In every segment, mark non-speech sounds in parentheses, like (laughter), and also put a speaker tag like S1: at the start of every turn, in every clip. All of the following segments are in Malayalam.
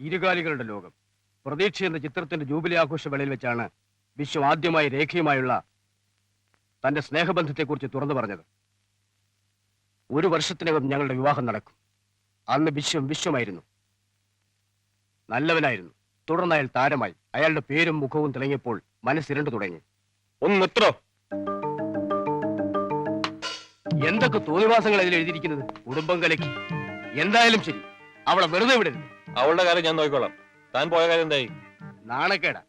S1: ഇരുകാലികളുടെ ലോകം. പ്രതീക്ഷ എന്ന ചിത്രത്തിന്റെ ജൂബിലി ആഘോഷ വേളയിൽ വെച്ചാണ് വിശ്വം ആദ്യമായി രേഖയുമായുള്ള തന്റെ സ്നേഹബന്ധത്തെക്കുറിച്ച് തുറന്നു പറഞ്ഞത്. ഒരു വർഷത്തിനകം ഞങ്ങളുടെ വിവാഹം നടക്കും. അന്ന് വിശ്വം വിശ്വമായിരുന്നു. നല്ലവനായിരുന്നു. തുടർന്ന് അയാൾ താരമായി. അയാളുടെ പേരും മുഖവും തിളങ്ങിയപ്പോൾ മനസ്സിരണ്ടു തുടങ്ങി.
S2: ഒന്ന്
S1: എന്തൊക്കെ തോന്നിവാസങ്ങൾ അതിൽ എഴുതിയിരിക്കുന്നത്? കുടുംബം കലക്കി. എന്തായാലും ശരി. അവളെ വെറുതെ വിടരുത്.
S2: അവളുടെ കാര്യം ഞാൻ നോക്കിക്കോളാം. താൻ പോയ കാര്യം എന്തായി?
S1: നാണക്കേടാ.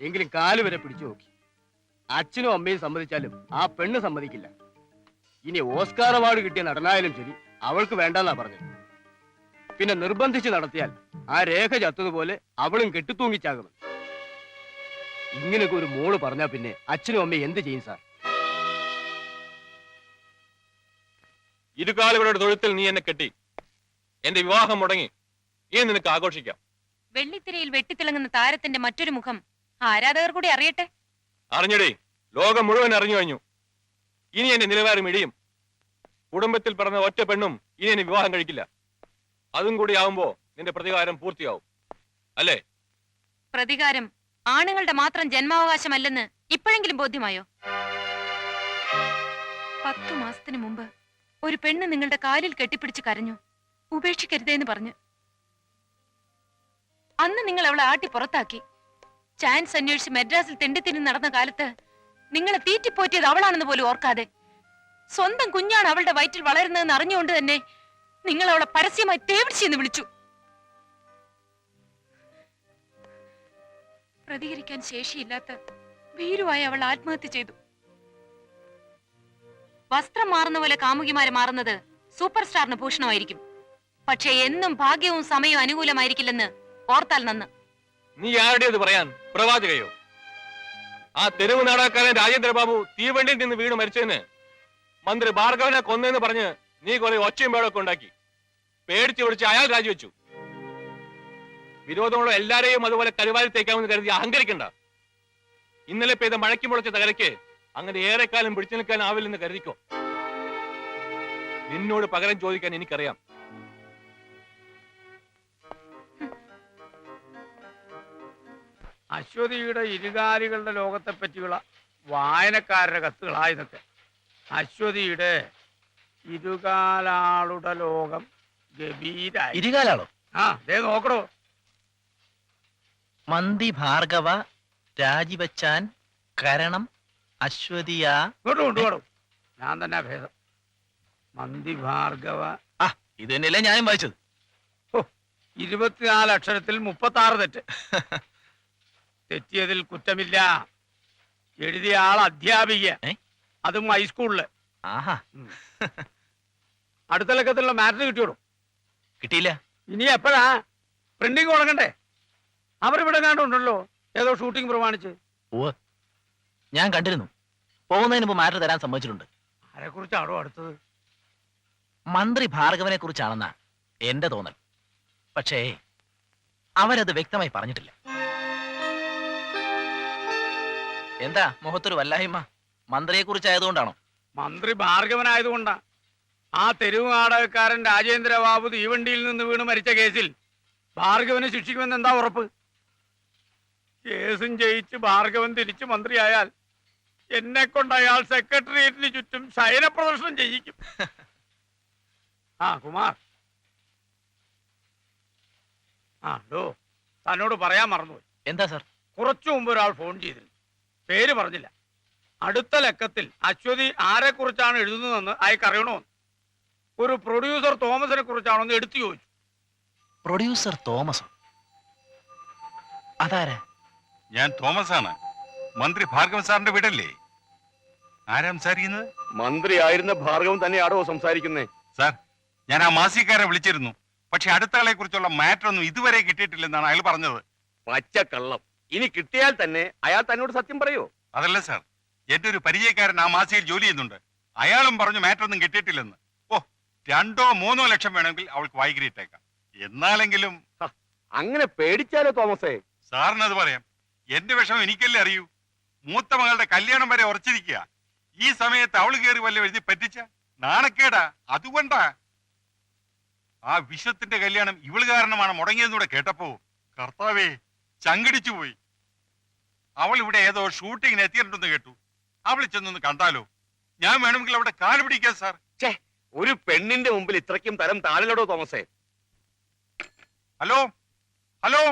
S1: എങ്കിലും കാൽ വരെ പിടിച്ചു നോക്കി. അച്ഛനും അമ്മയും സമ്മതിച്ചാലും ആ പെണ്ണ് സമ്മതിക്കില്ല. ഇനി ഓസ്കാർ അവാർഡ് കിട്ടിയ നടനായാലും ശരി അവൾക്ക് വേണ്ടെന്നാ പറഞ്ഞത്. പിന്നെ നിർബന്ധിച്ച് നടത്തിയാൽ ആ രേഖ ചത്തതുപോലെ അവളും കെട്ടിത്തൂങ്ങിച്ചാകും. ഇങ്ങനെയൊക്കെ ഒരു മോൾ പറഞ്ഞാ പിന്നെ അച്ഛനും അമ്മയും എന്ത് ചെയ്യും സാർ?
S2: ഇരുകാലുകളുടെ തൊഴുത്തിൽ നീ എന്നെ കെട്ടി. എന്റെ വിവാഹം മുടങ്ങി. ഇനി നിനക്ക് ആഘോഷിക്കാം.
S3: വെള്ളിത്തിരയിൽ വെട്ടിത്തിളങ്ങുന്ന താരത്തിന്റെ മറ്റൊരു മുഖം ആരാധകർ കൂടി അറിയട്ടെ?
S2: അറിഞ്ഞടേ ലോകം മുഴുവൻ അറിഞ്ഞു കഴിഞ്ഞു. ഇനി എന്റെ നിലവാരം ഇടിയും. കുടുംബത്തിൽ പിറന്ന ഒറ്റ പെണ്ണും ഇനി എന്നെ വിവാഹം കഴിക്കില്ല. അതും കൂടി ആവുമ്പോ നിന്റെ പ്രതികാരം പൂർത്തിയാവും. അല്ലേ?
S3: പ്രതികാരം ആണുങ്ങളുടെ മാത്രം ജന്മാവകാശമല്ലെന്ന് ഇപ്പോഴെങ്കിലും ബോധ്യമായോ? പത്തു മാസത്തിനു മുമ്പ് ഒരു പെണ്ണ് നിങ്ങളുടെ കാലിൽ കെട്ടിപ്പിടിച്ച് കരഞ്ഞു. ഉപേക്ഷിക്കരുതേന്ന് പറഞ്ഞു. അന്ന് നിങ്ങൾ അവളെ ആട്ടി പുറത്താക്കി. ചാൻസ് അന്വേഷിച്ച് മദ്രാസിൽ തെണ്ടിത്തിരി നടന്ന കാലത്ത് നിങ്ങളെ തീറ്റിപ്പോറ്റിയത് അവളാണെന്ന് പോലും ഓർക്കാതെ. സ്വന്തം കുഞ്ഞാണ് അവളുടെ വയറ്റിൽ വളരുന്നതെന്ന് അറിഞ്ഞുകൊണ്ട് തന്നെ നിങ്ങൾ അവളെ പരസ്യമായി തേവിടിച്ചെന്ന് വിളിച്ചു. പ്രതികരിക്കാൻ ശേഷിയില്ലാത്ത ഭീരുവായി അവൾ ആത്മഹത്യ ചെയ്തു. വസ്ത്രം മാറുന്ന പോലെ കാമുകിമാരെ മാറുന്നത് സൂപ്പർ സ്റ്റാറിന് ഭൂഷണമായിരിക്കും. പക്ഷേ എന്നും ഭാഗ്യവും സമയവും അനുകൂലമായിരിക്കില്ലെന്ന് ഓർത്താൽ നന്ന്.
S2: നീ ആരുടേത് പറയാൻ പ്രവാചകയോ? ആ തെരുവ് നാടകക്കാരൻ രാജേന്ദ്രബാബു തീവണ്ടിയിൽ നിന്ന് വീണ് മരിച്ചതിന് മന്ത്രി ഭാർഗവനെ കൊന്നെന്ന് പറഞ്ഞ് നീ കുറെ ഒച്ചയും പേടൊക്കെ ഉണ്ടാക്കി. പേടിച്ച് പിടിച്ച് അയാൾ രാജിവെച്ചു. വിരോധമുള്ള എല്ലാരെയും അതുപോലെ കരുവാരി തേക്കാമെന്ന് കരുതി അഹങ്കരിക്കണ്ട. ഇന്നലെ പെയ്ത മഴയ്ക്ക് മുളച്ച തകരയ്ക്ക് അങ്ങനെ ഏറെക്കാലം പിടിച്ചു നിൽക്കാൻ ആവില്ലെന്ന് കരുതിക്കോ? നിന്നോട് പകരം ചോദിക്കാൻ എനിക്കറിയാം.
S1: അശ്വതിയുടെ ഇരുകാലികളുടെ ലോകത്തെ പറ്റിയുള്ള വായനക്കാരുടെ കത്തുകളായതൊക്കെ അശ്വതിയുടെ ഇരുകാലാളുടെ ലോകം ഗംഭീരായി.
S4: ഇരുകാലാളോ?
S1: ആ ദേ നോക്കണോ
S4: മന്തി ഭാർഗവ രാജിവച്ചാൻ കരണം അശ്വതിയാ.
S1: കൊണ്ടുപോടും ഞാൻ തന്നെ ഭേദം. മന്തി ഭാർഗവ.
S4: ആ ഇത് തന്നെയല്ലേ ഞാനും വായിച്ചത്.
S1: ഓ ഇരുപത്തിനാല് അക്ഷരത്തിൽ മുപ്പത്തി ആറ് തെറ്റ്. (laughs) തെറ്റിയതിൽ കുറ്റമില്ല. എഴുതിയ ആൾ അധ്യാപിക. അതും
S4: ഹൈസ്കൂളിൽ
S1: അടുത്ത ലക്കത്തിലുള്ള മാറ്റർ കിട്ടിയോടും.
S4: കിട്ടിയില്ല.
S1: ഇനി എപ്പോഴാ? പ്രിന്റിംഗ് തുടങ്ങണ്ടേ? അവരിവിടെ കണ്ടുണ്ടല്ലോ ഏതോ ഷൂട്ടിംഗ് പ്രമാണിച്ച്.
S4: ഓ ഞാൻ കണ്ടിരുന്നു. പോകുന്നതിന് മുമ്പ് മാറ്റർ തരാൻ സമ്മതിച്ചിട്ടുണ്ട്.
S1: ആരെ കുറിച്ചാണോ അടുത്തത്?
S4: മന്ത്രി ഭാർഗവനെ കുറിച്ചാണെന്നാ എന്റെ തോന്നൽ. പക്ഷേ അവരത് വ്യക്തമായി പറഞ്ഞിട്ടില്ല. എന്താ മുഖത്തൊരു വല്ലായ്മ? മന്ത്രിയെ കുറിച്ച് കുറിച്ചായതുകൊണ്ടാണോ
S1: മന്ത്രി ഭാർഗവനായതുകൊണ്ടാ. ആ തെരുവ് നാടകക്കാരൻ രാജേന്ദ്രബാബു തീവണ്ടിയിൽ നിന്ന് വീണ് മരിച്ച കേസിൽ ഭാർഗവനെ ശിക്ഷിക്കുമെന്ന് എന്താ ഉറപ്പ്? കേസും ജയിച്ച് ഭാർഗവൻ തിരിച്ചു മന്ത്രിയായാൽ എന്നെ കൊണ്ട് അയാൾ സെക്രട്ടേറിയറ്റിന് ചുറ്റും ശയന പ്രദർശനം ചെയ്യിക്കും. ആ കുമാർ. ആ ഡോ തന്നോട് പറയാൻ മറന്നുപോയി.
S4: എന്താ സർ?
S1: കുറച്ചു മുമ്പ് ഒരാൾ ഫോൺ ചെയ്തിരുന്നു. പേര് പറഞ്ഞില്ല. അടുത്ത ലക്കത്തിൽ അശ്വതി ആരെ കുറിച്ചാണ് എഴുതുന്നതെന്ന് അയക്ക് അറിയണോ ഒരു പ്രൊഡ്യൂസർ തോമസിനെ കുറിച്ചാണോന്ന് എടുത്തു ചോദിച്ചു.
S4: പ്രൊഡ്യൂസർ തോമസ്? അതാരാ?
S5: ഞാൻ തോമസ് ആണ് മന്ത്രി ഭാർഗവ സാറിന്റെ വീടല്ലേ? ആരാ സംസാരിക്കുന്നത്?
S2: മന്ത്രി ആയിരുന്ന ഭാർഗവൻ തന്നെയാണോ സംസാരിക്കുന്നേ?
S5: സാർ ഞാൻ ആ മാസികക്കാരെ വിളിച്ചിരുന്നു. പക്ഷെ അടുത്ത ആളെ കുറിച്ചുള്ള മാറ്റർ ഒന്നും ഇതുവരെ കിട്ടിയിട്ടില്ലെന്നാണ് അയാൾ പറഞ്ഞത്.
S2: പച്ചക്കള്ളം. ഇനി കിട്ടിയാൽ തന്നെ അയാൾ തന്നോട് സത്യം പറയോ.
S5: അതല്ല സാർ. എന്റെ ഒരു പരിചയക്കാരൻ ആ മാസികയിൽ ജോലി ചെയ്യുന്നുണ്ട്. അയാളും പറഞ്ഞു മാറ്റർ ഒന്നും കിട്ടിയിട്ടില്ലെന്ന്. ഓ രണ്ടോ മൂന്നോ ലക്ഷം വേണമെങ്കിൽ അവൾക്ക് വൈകിട്ടേക്കാം എന്നാലെങ്കിലും
S2: അങ്ങനെ പേടിച്ചാലോ തോമസേ?
S5: സാറിനത് പറയാം. എന്റെ വിഷമം എനിക്കല്ലേ അറിയൂ? മൂത്ത മകളുടെ കല്യാണം വരെ ഉറച്ചിരിക്കുക. ഈ സമയത്ത് അവൾ കയറി വല്ല എഴുതി പറ്റിച്ച? നാണക്കേടാ. അതുകൊണ്ടാ.
S6: ആ വിശ്വത്തിന്റെ കല്യാണം ഇവൾ കാരണമാണ് മുടങ്ങിയതെന്നൂടെ കേട്ടപ്പോ കർത്താവേ ചങ്കടിച്ചു പോയി അവൾ ഇവിടെ ഏതോ ഷൂട്ടിങ്ങിന് എത്തിയിട്ടുണ്ടെന്ന് കേട്ടു. അവൾ ചെന്നൊന്ന് കണ്ടാലോ? ഞാൻ വേണമെങ്കിൽ അവിടെ കാൽ പിടിക്കാം സാർ
S7: ഒരു പെണ്ണിന്റെ മുമ്പിൽ ഇത്രയ്ക്കും തരം താഴിലടോ തോമസേ.
S6: ഹലോ? ഹലോ?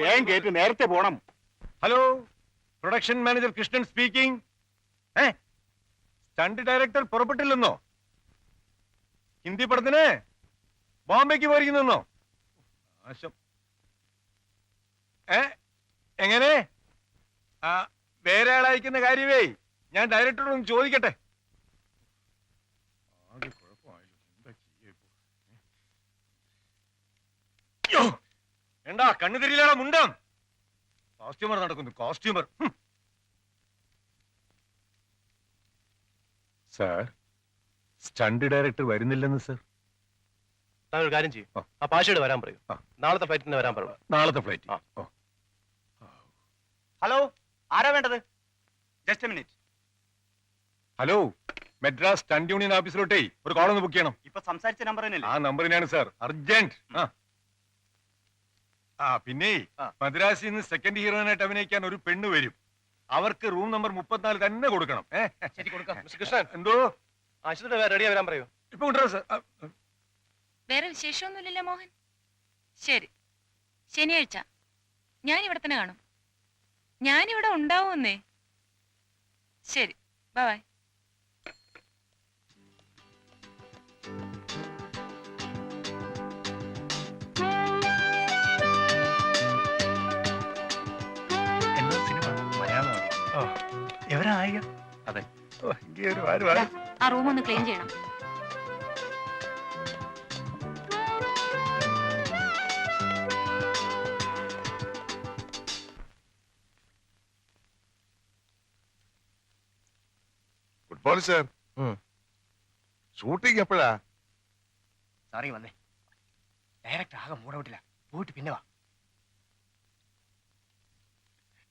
S7: വേഗം കേട്ട് നേരത്തെ പോണം.
S8: Hello production manager Krishnan speaking. ഏ സ്റ്റണ്ട് ഡയറക്ടർ പുറപ്പെട്ടില്ലെന്നോ? ഹിന്ദി പടത്തിന് ബോംബെക്ക് പോയിരിക്കുന്നോ ഏ എങ്ങനെ? ആ വേറെ ആളയക്കുന്ന കാര്യമേ ഞാൻ ഡയറക്ടറോടൊന്ന് ചോദിക്കട്ടെ ആകെ കുഴപ്പമായല്ലോ. എന്താ ചെയ്യാ ഇപ്പൊ? യ്യോ! എന്താ കണ്ണു തിരിയിലാണ് മുണ്ടം? കോസ്റ്റ്യൂമർ നടക്കുന്നു കോസ്റ്റ്യൂമർ സാർ സ്റ്റണ്ട് ഡയറക്ടർ വരുന്നില്ലെന്ന് സർ
S9: താങ്കൾ ഒരു കാര്യം ചെയ്യും.
S8: ആ.
S9: പാഷയോട് വരാൻ പറയൂ. നാളത്തെ ഫ്ലൈറ്റിന് വരാൻ പറയൂ.
S8: നാളത്തെ ഫ്ലൈറ്റ്
S7: ഹലോ ആരാ വേണ്ടത്? Just minute
S8: hello Madras stunt union ഓഫീസിലോട്ടേ ഒരു കോളൊന്ന് ഒന്ന് ബുക്ക് ചെയ്യണം.
S7: ഇപ്പൊ സംസാരിച്ച നമ്പർ
S8: ആ നമ്പറിനാണ് സാർ അർജന്റ് ആ. ആ പിന്നെ മദ്രാസിൽ നിന്ന് സെക്കൻഡ് ഹീറോയിനായിട്ട് അഭിനയിക്കാൻ ഒരു പെണ്ണ് വരും. അവർക്ക് റൂം നമ്പർ മുപ്പത്തിനാല് തന്നെ കൊടുക്കണം. ഏ?
S9: ശരി കൊടുക്കാം. മിസ്റ്റർ കൃഷ്ണൻ.
S8: എന്തോ?
S9: ആശുപത്രി റെഡിയാ വരാൻ പറയൂ.
S8: ഇപ്പൊ കൊണ്ടുവരാം സാർ ആ,
S3: വേറെ വിശേഷമൊന്നുമില്ലല്ലോ മോഹൻ. ശരി. ശനിയാഴ്ച. ഞാൻ ഇവിടെ തന്നെ കാണും. ഞാനിവിടെ ഉണ്ടാവുമെന്നേ. ശരി. ബൈ
S8: എവരായ
S7: അതെ.
S3: ആ റൂം ഒന്ന് ക്ലീൻ ചെയ്യണം.
S10: Good morning sir. ഷൂട്ടിംഗ് എപ്പോഴാ?
S11: സാറി വന്നേ. ഡയറക്റ്റ് ആകെ മൂടവിട്ടില്ല പോയിട്ട് പിന്നെ വാ.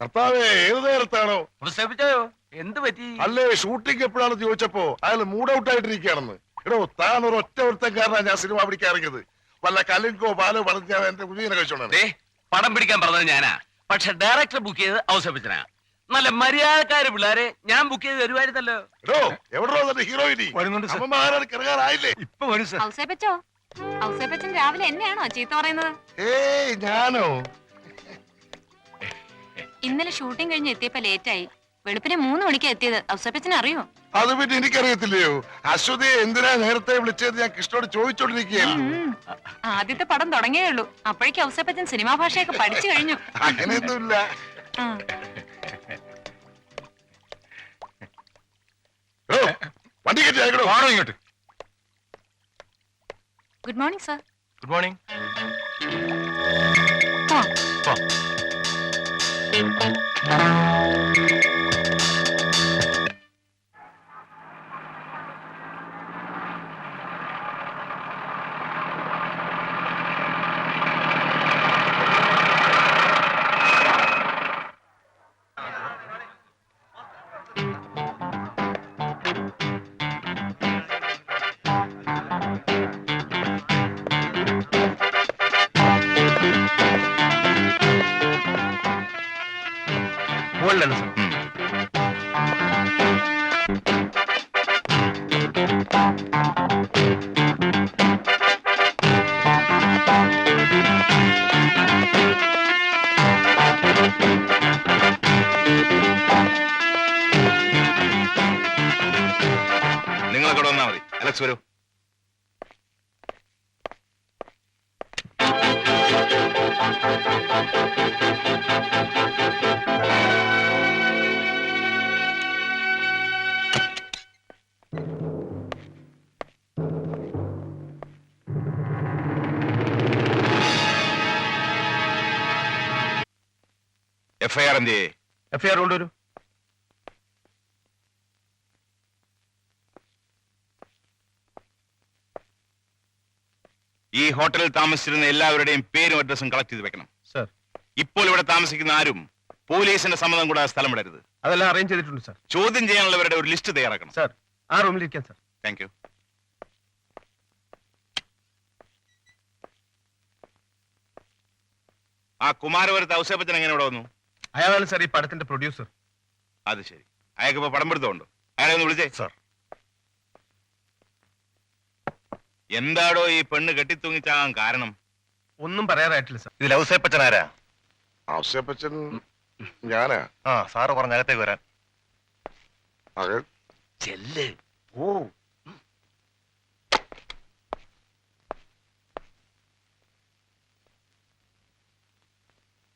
S10: കർത്താവേ ഏത് നേരത്താണോ?
S12: പ്രസവിച്ചോ എന്ത് പറ്റി?
S10: അല്ലേ ഷൂട്ടിംഗ് എപ്പോഴാണെന്ന് ചോദിച്ചപ്പോ അയാൾ മൂഡ് ഔട്ട് ആയിട്ടിരിക്കുകയാണെന്ന്. എടോ താൻ ഒരു ഒറ്റ ഒരുത്തക്കാരനാ ഞാൻ സിനിമ പിടിക്കാൻ ഇറങ്ങിയത്. വല്ല കലിങ്കോ ബാലോ പറഞ്ഞ് ഞാൻ എന്റെ കുഞ്ഞിനെ കഴിച്ചോണ്ടാണ്
S7: ദേ, പടം പിടിക്കാൻ പറഞ്ഞത് ഞാനാ. പക്ഷെ ഡയറക്ടർ ബുക്ക് ചെയ്ത് അവസരപ്പിച്ചനാ നല്ല മര്യാദക്കാര് പിള്ളേരെ ഞാൻ ബുക്ക് ചെയ്ത് വരുമായിരുന്നല്ലോ
S10: എടോ എവിടോ എന്നിട്ട് ഹീറോയിനി
S8: വരുന്നുണ്ട് സാർ
S10: അമ്മമാരാണ് കിറങ്ങാറായില്ലേ?
S8: ഇപ്പൊ വരും സാർ
S3: ഔസേപ്പച്ചോ? ഔസേപ്പച്ചൻ രാവിലെ എന്നെയാണോ ചീത്ത പറയുന്നത്?
S10: ഏയ് ഞാനോ?
S3: ഇന്നലെ ഷൂട്ടിംഗ് കഴിഞ്ഞ് എത്തിയപ്പോ ലേറ്റായി വെളുപ്പിനെ മൂന്ന് മണിക്ക് എത്തിയത്. ഔസേപ്പച്ചൻ അറിയോ?
S10: അത് പിന്നെ എനിക്കറിയത്തില്ലയോ? അശ്വതി എന്തിനാ നേരത്തെ വിളിച്ചത് ഞാൻ കൃഷ്ണോട് ചോദിച്ചോണ്ടിരിക്കുകയാണ്.
S3: ആദ്യത്തെ പടം തുടങ്ങിയേ ഉള്ളൂ. അപ്പോഴേക്കും ഔസേപ്പച്ചൻ സിനിമാ ഭാഷയൊക്കെ പഠിച്ചു കഴിഞ്ഞു.
S10: അങ്ങനെയൊന്നുമില്ല. വണ്ടി
S8: ആണോ ഇങ്ങോട്ട്.
S3: Good morning sir
S8: good morning
S7: Thank you.
S6: നിങ്ങളൊക്കെ വന്നാൽ മതി. അലക്സ് വരൂ. എഫ്ഐആർ എന്ത്
S8: എഫ്ഐആർ കൊണ്ടുവരൂ
S5: ഈ ഹോട്ടലിൽ താമസിച്ചിരുന്ന എല്ലാവരുടെയും പേരും അഡ്രസ്സും കളക്ട് ചെയ്ത് വെക്കണം.
S13: സർ.
S5: ഇപ്പോൾ ഇവിടെ താമസിക്കുന്ന ആരും പോലീസിന്റെ സമ്മതം കൂടെ സ്ഥലം വിടരുത്.
S13: അതെല്ലാം അറേഞ്ച് ചെയ്തിട്ടുണ്ട് സർ.
S5: ചോദ്യം ചെയ്യാനുള്ളവരുടെ ഒരു ലിസ്റ്റ് തയ്യാറാക്കണം.
S13: സർ ആ റൂമിലിരിക്കാം സർ.
S5: താങ്ക് യു ആ കുമാരപുരത്ത് ഔസേപ്പച്ചൻ എങ്ങനെ ഇവിടെ വന്നു?
S13: അയാളാണ് സാർ ഈ പടത്തിന്റെ പ്രൊഡ്യൂസർ.
S5: അത് ശരി. അയാൾക്ക് ഇപ്പൊ പടം പിടുത്തമുണ്ടോ. അയാളെ ഒന്ന് വിളിച്ചേ.
S10: സാർ.
S5: എന്താടോ ഈ പെണ്ണ് കെട്ടിത്തൂങ്ങിച്ചാകാൻ കാരണം?
S13: ഒന്നും പറയാറായിട്ടില്ല സാർ.
S14: ഇതിൽ ഔസേപ്പച്ചൻ ആരാ?
S10: ആവശ്യപ്പച്ചൻ ഞാനാ.
S14: ആ സാറ് പറഞ്ഞ അകത്തേക്ക് വരാൻ.
S7: ചെല്ല്. ഓ.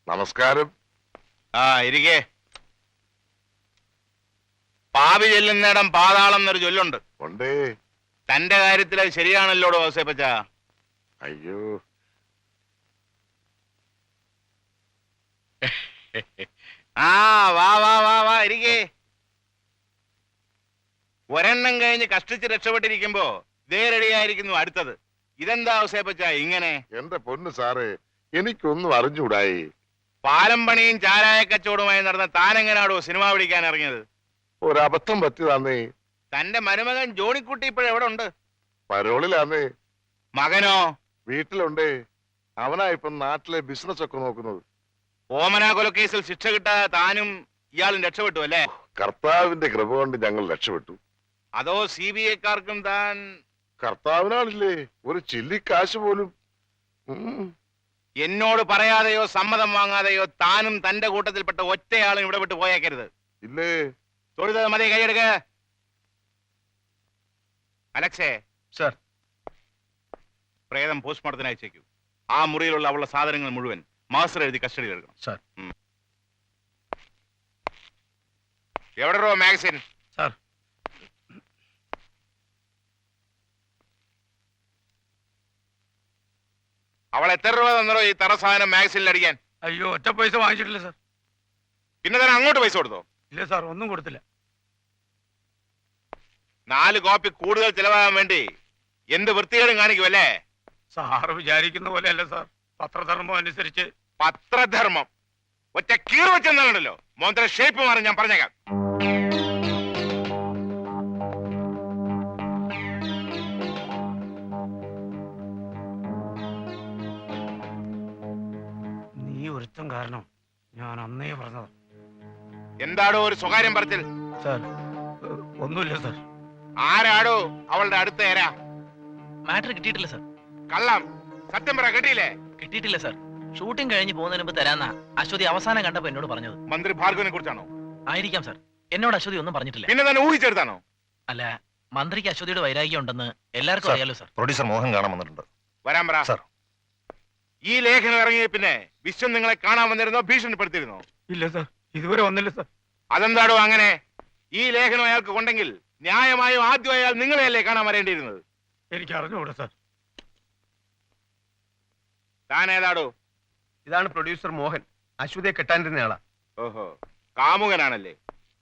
S10: നമസ്കാരം.
S5: ആ ഇരിക്കേ. പാവി ചെല്ലുന്നിടം പാതാളം എന്നൊരു ചൊല്ലുണ്ട്.
S10: ഉണ്ടേ.
S5: തന്റെ കാര്യത്തിൽ അത് ശരിയാണല്ലോ ഔസേപ്പച്ച
S10: അയ്യോ.
S5: ആ വാ വാ വാ വാ ഇരിക്കേ. ഒരെണ്ണം കഴിഞ്ഞ് കഷ്ടിച്ച് രക്ഷപ്പെട്ടിരിക്കുമ്പോ ഇതേ റെഡിയായിരിക്കുന്നു അടുത്തത്. ഇതെന്താ ഔസേപ്പച്ച ഇങ്ങനെ?
S10: എന്റെ പൊന്ന് സാറേ എനിക്കൊന്നും അറിഞ്ഞൂടായി
S5: പാലം പണിയും ചാരായ കച്ചവടവുമായി നടന്ന താനെങ്ങനാടോ സിനിമ പിടിക്കാൻ ഇറങ്ങിയത്?
S10: ഒരബദ്ധം പറ്റിയതാന്നേ.
S5: തന്റെ മരുമകൻ ജോണിക്കുട്ടി ഇപ്പോഴെവിടെ ഉണ്ട്?
S10: പരോളിലാന്നേ.
S5: മകനോ?
S10: വീട്ടിലുണ്ട്. അവനാ ഇപ്പം നാട്ടിലെ ബിസിനസ് ഒക്കെ നോക്കുന്നത്.
S5: ഓമന കൊലക്കേസിൽ ശിക്ഷ കിട്ടാതെ താനും ഇയാളും രക്ഷപ്പെട്ടു അല്ലേ?
S10: കർത്താവിന്റെ കൃപ കൊണ്ട് ഞങ്ങൾ രക്ഷപ്പെട്ടു.
S5: അതോ സി ബി ഐക്കാർക്കും താൻ
S10: കർത്താവിനാളില്ലേ? ഒരു ചില്ലിക്കാശ് പോലും. ഉം.
S5: എന്നോട് പറയാതെയോ സമ്മതം വാങ്ങാതെയോ താനും തന്റെ കൂട്ടത്തിൽപ്പെട്ട ഒറ്റയാളും ഇവിടെ വിട്ട് പോയേക്കരുത്.
S10: ഇല്ലേ?
S5: തൊഴുത് മതി കൈയെടുക്ക. അലക്സേ.
S13: സർ.
S5: പ്രേതം പോസ്റ്റ്മോർട്ടത്തിന് അയച്ചേക്കൂ. ആ മുറിയിലുള്ള അവളുടെ സാധനങ്ങൾ മുഴുവൻ മാസ്റ്റർ എഴുതി കസ്റ്റഡിയിൽ എടുക്കണം.
S13: സർ.
S5: എവിടെ മാഗസിൻ?
S1: സാർ.
S5: അവൾ എത്ര രൂപ തന്നോ ഈ തറ സാധനം മാഗസിനിൽ അടിക്കാൻ?
S1: അയ്യോ ഒറ്റ പൈസ വാങ്ങിച്ചിട്ടില്ല സാർ.
S5: പിന്നെ തന്നെ അങ്ങോട്ട് പൈസ കൊടുത്തോ?
S1: ഇല്ല സാർ ഒന്നും കൊടുത്തില്ല.
S5: നാല് കോപ്പി കൂടുതൽ ചിലവാകാൻ വേണ്ടി എന്ത് വൃത്തികേടും കാണിക്കുമല്ലേ
S1: സാറ് വിചാരിക്കുന്ന പോലെയല്ല സാർ. പത്രധർമ്മം അനുസരിച്ച്.
S5: പത്രധർമ്മം. ഒറ്റ കീർ വെച്ചെന്നാണല്ലോ മോന്തര ഷേപ്പ് മാറി ഞാൻ പറഞ്ഞേക്കാം.
S1: കാരണം ഞാൻ അന്നേ പറഞ്ഞത്.
S5: എന്താടോ ഒരു സ്വകാര്യം പറച്ചിൽ?
S1: സാർ ഒന്നുമില്ല സാർ.
S5: ആരാടോ അവളുടെ അടുത്ത ഏരാ
S4: മാറ്റർ കിട്ടിയിട്ടില്ല സർ.
S5: കള്ളം. സത്യം പറ കിട്ടിയില്ലേ?
S4: കിട്ടിയിട്ടില്ല സർ. ഷൂട്ടിംഗ് കഴിഞ്ഞ് പോകുന്നതിന് മുമ്പ് തരാന്നാ അശ്വതി അവസാനം കണ്ടപ്പോ എന്നോട് പറഞ്ഞത്.
S5: മന്ത്രി ഭാർഗവിനെ കുറിച്ചാണോ?
S4: ആയിരിക്കാം സാർ. എന്നോട് അശ്വതി ഒന്നും പറഞ്ഞിട്ടില്ല.
S5: പിന്നെ തന്നെ ഊഹിച്ചെടുത്താണോ?
S4: അല്ല മന്ത്രിക്ക് അശ്വതിയുടെ വൈരാഗ്യം ഉണ്ടെന്ന് എല്ലാവർക്കും അറിയാലോ സാർ.
S14: പ്രൊഡ്യൂസർ മോഹൻ കാണാൻ വന്നിട്ടുണ്ട്.
S5: വരാം പറ.
S14: സർ.
S5: ഈ ലേഖനം ഇറങ്ങിയ പിന്നെ വിശ്വം നിങ്ങളെ കാണാൻ വന്നിരുന്നോ ഭീഷണിപ്പെടുത്തിയിരുന്നോ?
S1: ഇല്ല സർ. ഇതുവരെ വന്നില്ല സാർ.
S5: അതെന്താടോ അങ്ങനെ? ഈ ലേഖനം അയാൾക്ക് കൊണ്ടെങ്കിൽ ന്യായമായും ആദ്യം അയാൾ നിങ്ങളെയല്ലേ കാണാൻ വരേണ്ടിയിരുന്നത്?
S1: എനിക്ക് അറിഞ്ഞുകൂടാ സർ.
S5: താൻ ഏതാടോ?
S13: ഇതാണ് പ്രൊഡ്യൂസർ മോഹൻ. അശ്വതിയെ കെട്ടാനിരുന്നയാളാ
S5: ഓഹോ കാമുകനാണല്ലേ.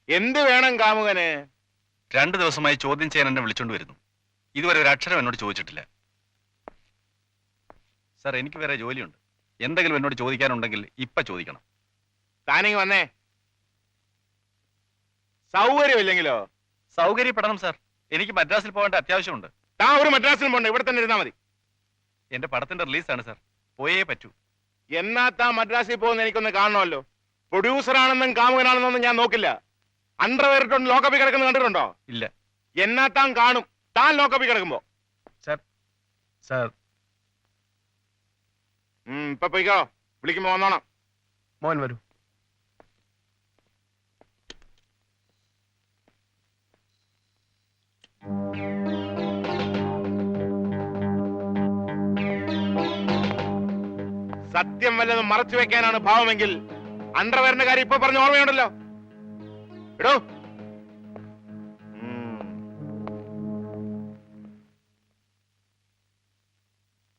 S5: എന്ത് വേണം കാമുകന്?
S14: രണ്ടു ദിവസമായി ചോദ്യം ചെയ്യാൻ എന്നെ വിളിച്ചോണ്ട് വരുന്നു. ഇതുവരെ ഒരു അക്ഷരം എന്നോട് ചോദിച്ചിട്ടില്ല. സാർ എനിക്ക് വേറെ ജോലിയുണ്ട്. എന്തെങ്കിലും എന്നോട് ചോദിക്കാനുണ്ടെങ്കിൽ ഇപ്പൊ ചോദിക്കണം.
S5: താനിങ് വന്നേ. സൗകര്യമില്ലെങ്കിലോ?
S14: സൗകര്യപ്പെടണം സാർ. എനിക്ക് മദ്രാസിൽ പോകേണ്ട അത്യാവശ്യമുണ്ട്.
S5: താ ഒരു മദ്രാസിൽ പോകണ്ട ഇവിടെ തന്നെ ഇരുന്നാ മതി.
S14: എന്റെ പടത്തിന്റെ റിലീസാണ് സാർ. പോയേ പറ്റൂ.
S5: എന്നാ താ മദ്രാസിൽ പോകുന്ന എനിക്കൊന്ന് കാണണമല്ലോ. പ്രൊഡ്യൂസർ ആണെന്നും കാമുകനാണെന്നൊന്നും ഞാൻ നോക്കില്ല. അണ്ടർവെയർ ഇട്ടോണ്ട് ലോക്കപ്പിൽ കിടക്കുന്നത് കണ്ടിട്ടുണ്ടോ?
S14: ഇല്ല.
S5: എന്നാ താൻ കാണും. താൻ ലോക്കപ്പിൽ കിടക്കുമ്പോ.
S13: സാർ
S5: ഉം, ഇപ്പൊ പോയിക്കോ. വിളിക്കുമ്പോ വന്നോണം.
S13: മോഹൻ വരൂ.
S5: സത്യം വല്ലതും മറച്ചു വെക്കാനാണ് ഭാവമെങ്കിൽ അണ്ടർവെയറിന്റെ കാര്യം ഇപ്പൊ പറഞ്ഞ ഓർമ്മയുണ്ടല്ലോ. എടോ